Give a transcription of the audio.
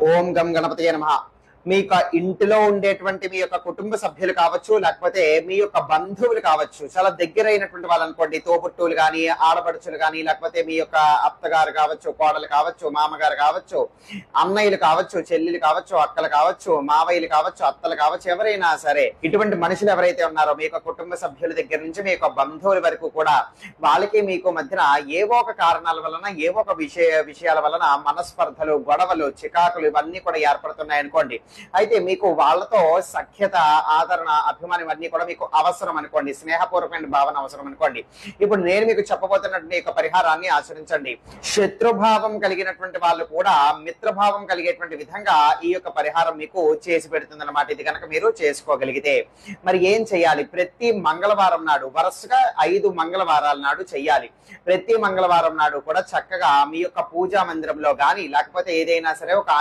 ஓம் come கணபதியே நமகா మీ యొక్క ఇంటిలో ఉండేటువంటి మీ యొక్క కుటుంబ సభ్యులు కావచ్చు లేకపోతే మీ యొక్క బంధువులు కావచ్చు చాలా దగ్గరైనటువంటి వాళ్ళు అనుకోండి తోబుట్టువులు కానీ ఆడపడుచులు కానీ లేకపోతే మీ యొక్క అత్తగారు కావచ్చు కోడలు కావచ్చు మామగారు కావచ్చు అన్నయ్యలు కావచ్చు చెల్లెలు కావచ్చు అక్కలు కావచ్చు మావయ్యలు కావచ్చు అత్తలు కావచ్చు ఎవరైనా సరే ఇటువంటి మనుషులు ఎవరైతే ఉన్నారో మీ యొక్క కుటుంబ సభ్యుల దగ్గర నుంచి మీ యొక్క బంధువుల వరకు కూడా వాళ్ళకి మీకు మధ్యన ఏవో ఒక కారణాల వలన ఏవో ఒక విషయ విషయాల వలన మనస్పర్ధలు గొడవలు చికాకులు ఇవన్నీ కూడా ఏర్పడుతున్నాయి అనుకోండి అయితే మీకు వాళ్ళతో సఖ్యత ఆదరణ అభిమానం ఇవన్నీ కూడా మీకు అవసరం అనుకోండి. స్నేహపూర్వకమైన భావన అవసరం అనుకోండి. ఇప్పుడు నేను మీకు చెప్పబోతున్నటువంటి యొక్క పరిహారాన్ని ఆచరించండి. శత్రుభావం కలిగినటువంటి వాళ్ళు కూడా మిత్రభావం కలిగేటువంటి విధంగా ఈ యొక్క పరిహారం మీకు చేసి పెడుతుంది అనమాట ఇది కనుక మీరు చేసుకోగలిగితే. మరి ఏం చేయాలి? ప్రతి మంగళవారం నాడు వరుసగా ఐదు మంగళవారాల నాడు చేయాలి ప్రతి మంగళవారం నాడు కూడా చక్కగా మీ యొక్క పూజా మందిరంలో గాని లేకపోతే ఏదైనా సరే ఒక